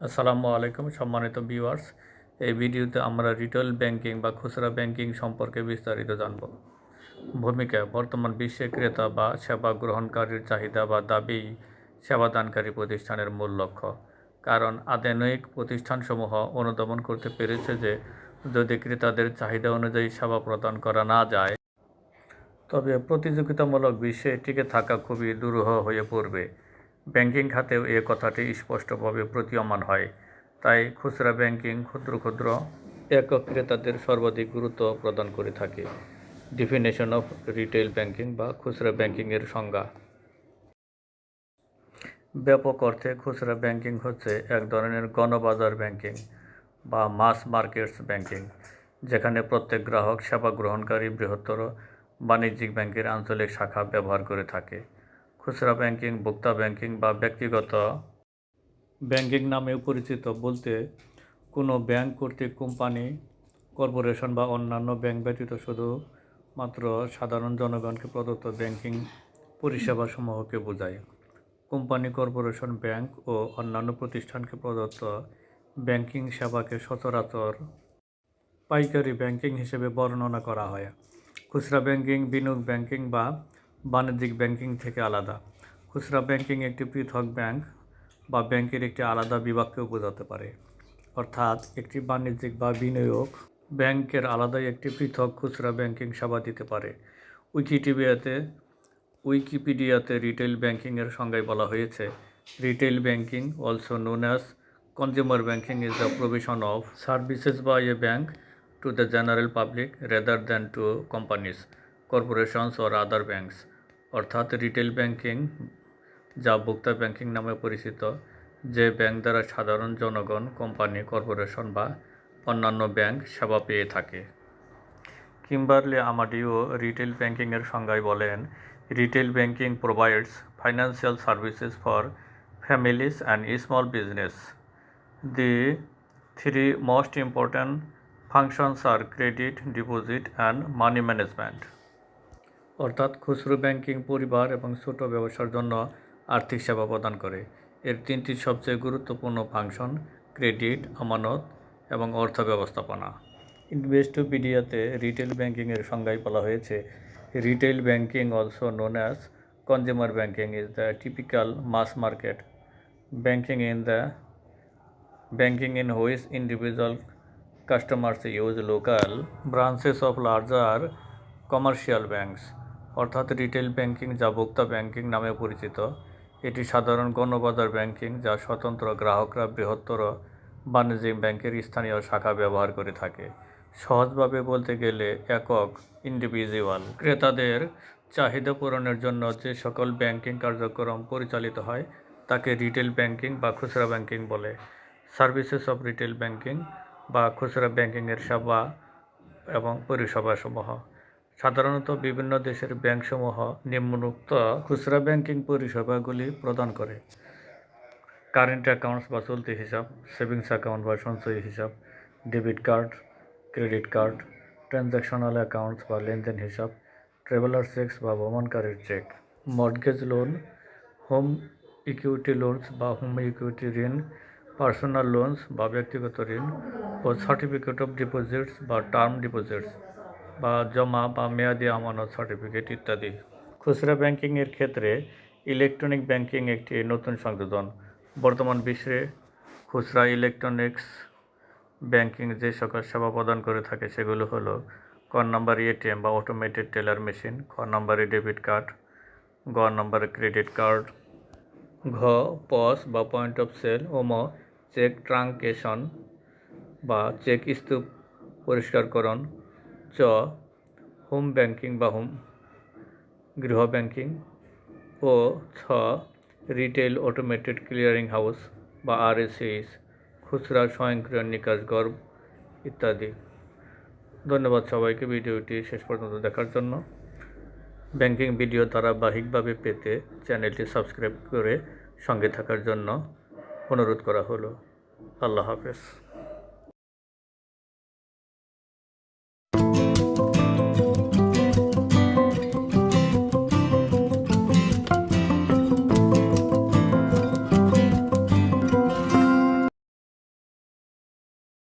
আসসালামু আলাইকুম সম্মানিত ভিউয়ার্স। এই ভিডিওতে আমরা রিটেল ব্যাংকিং বা খুচরা ব্যাংকিং সম্পর্কে বিস্তারিত জানব। ভূমিকা, বর্তমান বিশ্বে ক্রেতা বা সেবা গ্রহণকারীর চাহিদা বা দাবি সেবাদানকারী প্রতিষ্ঠানের মূল লক্ষ্য। কারণ আধুনিক প্রতিষ্ঠানসমূহ অনুধাবন করতে পেরেছে যে, যদি ক্রেতাদের চাহিদা অনুযায়ী সেবা প্রদান করা না যায়, তবে প্রতিযোগিতামূলক বিশ্বে টিকে থাকা খুবই দুরূহ হয়ে পড়বে। ব্যাংকিং খাতেও এ কথাটি স্পষ্টভাবে প্রতীয়মান হয়। তাই খুচরা ব্যাংকিং ক্ষুদ্র ক্ষুদ্র একক ক্রেতাদের সর্বাধিক গুরুত্ব প্রদান করে থাকে। ডিফিনেশন অফ রিটেল ব্যাংকিং বা খুচরা ব্যাংকিংয়ের সংজ্ঞা। ব্যাপক অর্থে খুচরা ব্যাংকিং হচ্ছে এক ধরনের গণবাজার ব্যাংকিং বা মাস মার্কেটস ব্যাংকিং, যেখানে প্রত্যেক গ্রাহক সেবা গ্রহণকারী বৃহত্তর বাণিজ্যিক ব্যাংকের আঞ্চলিক শাখা ব্যবহার করে থাকে। খুচরা ব্যাংকিং, ভোক্তা ব্যাংকিং বা ব্যক্তিগত ব্যাংকিং নামেও পরিচিত বলতে কোনো ব্যাংক কর্তৃক কোম্পানি, কর্পোরেশন বা অন্যান্য ব্যাংক ব্যতীত শুধু মাত্র সাধারণ জনগণকে প্রদত্ত ব্যাংকিং পরিষেবাসমূহকে বোঝায়। কোম্পানি, কর্পোরেশন, ব্যাংক ও অন্যান্য প্রতিষ্ঠানকে প্রদত্ত ব্যাংকিং সেবাকে সচরাচর পাইকারি ব্যাংকিং হিসেবে বর্ণনা করা হয়। খুচরা ব্যাংকিং, বিনিয়োগ ব্যাংকিং বা বাণিজ্যিক ব্যাংকিং থেকে আলাদা। খুচরা ব্যাংকিং একটি পৃথক ব্যাংক বা ব্যাংকের একটি আলাদা বিভাগকেও বোঝাতে পারে। অর্থাৎ একটি বাণিজ্যিক বা বিনিয়োগ ব্যাংকের আলাদাই একটি পৃথক খুচরা ব্যাংকিং সেবা দিতে পারে। উইকিটিভিয়াতে উইকিপিডিয়াতে রিটেল ব্যাংকিংয়ের সংজ্ঞায় বলা হয়েছে। Retail banking also known as consumer banking is the provision of services by a bank to the general public rather than to companies corporations or other banks অর্থাৎ রিটেল ব্যাংকিং যা ভোক্তা ব্যাংকিং নামে পরিচিত, যে ব্যাংক দ্বারা সাধারণ জনগণ company corporation বা অন্যান্য ব্যাংক সেবা পেয়ে থাকে। কিম্বারলি আমাডিও রিটেল ব্যাংকিংয়ের সংজ্ঞায় বলেন retail banking provides financial services for families and small business the three most important functions are credit deposit and money management অর্থাৎ খুচরো ব্যাংকিং পরিবার এবং ছোট ব্যবসার জন্য আর্থিক সেবা প্রদান করে। এর তিনটি সবচেয়ে গুরুত্বপূর্ণ ফাংশন ক্রেডিট, আমানত এবং অর্থ ব্যবস্থাপনা। ইনভেস্টোপিডিয়াতে রিটেল ব্যাংকিংয়ের সংজ্ঞায় বলা হয়েছে, retail banking also known as consumer banking is the typical mass market banking in the banking in which individual customers use local branches of larger commercial banks অর্থাৎ রিটেল ব্যাংকিং যা ভোক্তা ব্যাংকিং নামে পরিচিত, এটি সাধারণ গণবাজার ব্যাংকিং যা স্বতন্ত্র গ্রাহকরা বৃহত্তর বাণিজ্যিক ব্যাংকের স্থানীয় শাখা ব্যবহার করে থাকে। সহজভাবে বলতে গেলে একক ইন্ডিভিজুয়াল ক্রেতাদের চাহিদা পূরণের জন্য যে সকল ব্যাংকিং কার্যক্রম পরিচালিত হয়, তাকে রিটেল ব্যাংকিং বা খুচরা ব্যাংকিং বলে। সার্ভিসেস অফ রিটেল ব্যাংকিং বা খুচরা ব্যাংকিংয়ের সেবা এবং পরিষেবাসমূহ সাধারণত বিভিন্ন দেশের ব্যাংকসমূহ নিম্নোক্ত খুচরা ব্যাংকিং পরিষেবাগুলি প্রদান করে। কারেন্ট অ্যাকাউন্টস বা চলতি হিসাব, সেভিংস অ্যাকাউন্ট বা সঞ্চয়ী হিসাব, debit card, credit card, transactional accounts বা লেনদেন হিসাব ট্রাভেলার চেকস বা ভ্রমণকারীর cheque, mortgage loan, home equity loans বা হোম ইকুইটি ঋণ, পার্সোনাল লোনস বা ব্যক্তিগত ঋণ, ও সার্টিফিকেট অফ ডিপোজিটস বা টার্ম ডিপোজিটস। বা জমা বা মেয়াদি আমানত সার্টিফিকেট ইত্যাদি। খুচরা ব্যাংকিংয়ের ক্ষেত্রে ইলেকট্রনিক ব্যাংকিং একটি নতুন সংযোজন। বর্তমান বিশ্বে খুচরা ইলেকট্রনিক্স ব্যাংকিং যে সকল সেবা প্রদান করে থাকে সেগুলো হলো ক নম্বর এটিএম বা অটোমেটেড টেলার মেশিন খ নম্বরে ডেবিট কার্ড গ নম্বরে ক্রেডিট কার্ড ঘ পস বা পয়েন্ট অফ সেল ওম চেক ট্রাঙ্কেশন বা চেক স্তূপ পরিষ্কারকরণ। চ হোম ব্যাংকিং বা হোম গৃহ ব্যাংকিং ও ছ রিটেল অটোমেটেড ক্লিয়ারিং হাউস বা আরএসএইচ খুচরা স্বয়ংক্রিয় নিকাশ গর্ভ ইত্যাদি। ধন্যবাদ সবাইকে ভিডিওটি শেষ পর্যন্ত দেখার জন্য। ব্যাংকিং ভিডিও ধারাবাহিকভাবে পেতে চ্যানেলটি সাবস্ক্রাইব করে সঙ্গে থাকার জন্য অনুরোধ করা হলো। আল্লাহ হাফেজ।